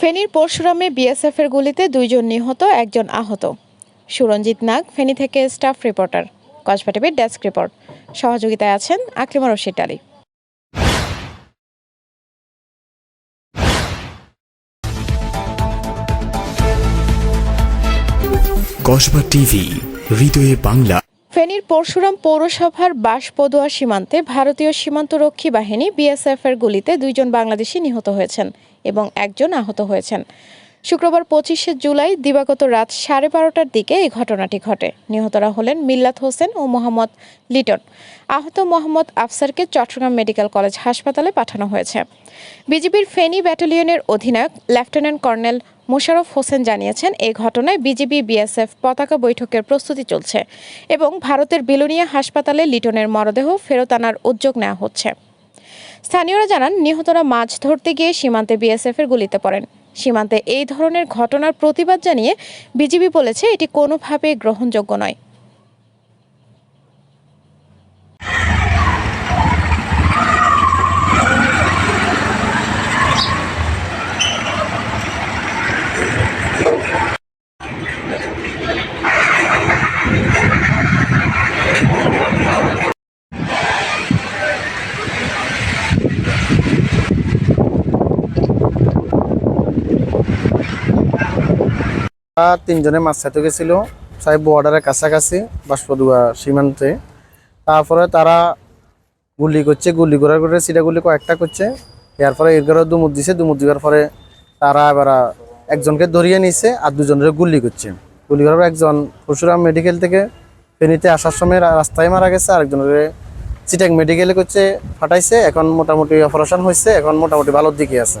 ফেনীর পরশুরামে বিএসএফের গুলিতে দুইজন নিহত, একজন আহত। সুরঞ্জিত নাগ, ফেনী থেকে স্টাফ রিপোর্টার। কসবা টিভির ডেস্ক রিপোর্ট। সহযোগিতায় আছেন আকলিমা রশিদ আলী। কসবা টিভি, হৃদয়ে বাংলা। ফেনীর পরশুরাম পৌরসভার বাসপদুয়া সীমান্তে ভারতীয় সীমান্তরক্ষী বাহিনী বিএসএফ এর গুলিতে দুইজন বাংলাদেশি নিহত হয়েছেন এবং একজন আহত হয়েছেন। শুক্রবার পঁচিশে জুলাই দিবাগত রাত সাড়ে বারোটার দিকে এই ঘটনাটি ঘটে। নিহতরা হলেন মিল্লাত হোসেন ও মোহাম্মদ লিটন। আহত মোহাম্মদ আফসারকে চট্টগ্রাম মেডিকেল কলেজ হাসপাতালে পাঠানো হয়েছে। বিজিবির ফেনী ব্যাটালিয়নের অধিনায়ক লেফটেন্যান্ট কর্নেল মোশাররফ হোসেন জানিয়েছেন এই ঘটনায় বিজিবি বিএসএফ পতাকা বৈঠকের প্রস্তুতি চলছে এবং ভারতের বিলোনিয়া হাসপাতালে লিটনের মরদেহ ফেরত আনার উদ্যোগ নেওয়া হচ্ছে। স্থানীয়রা জানান, নিহতরা মাছ ধরতে গিয়ে সীমান্তে বিএসএফ এর গুলিতে পড়েন। সীমান্তে এই ধরনের ঘটনার প্রতিবাদ জানিয়ে বিজিবি বলেছে এটি কোনোভাবে গ্রহণযোগ্য নয়। তিনজনে মাছ খাইতে গেছিল। সাহেব বর্ডারের কাছাকাছি, বাসপদুয়া সীমান্তে। তারপরে তারা গুলি করছে, গুলি করার করে সিটা গুলি কয়েকটা করছে। এরপরে এরপরে দুমুদ দিছে দুমুদ দেওয়ার পরে তারা এবার একজনকে ধরিয়ে নিছে আর দুজনের গুলি করছে। গুলি করার পর একজন পরশুরাম মেডিকেল থেকে ফেনীতে আসার সময় রাস্তায় মারা গেছে আরেকজনের চিটাং মেডিকেলে করছে, ফাটাইছে। এখন মোটামুটি অপারেশন হয়েছে এখন মোটামুটি ভালোর দিকে আছে।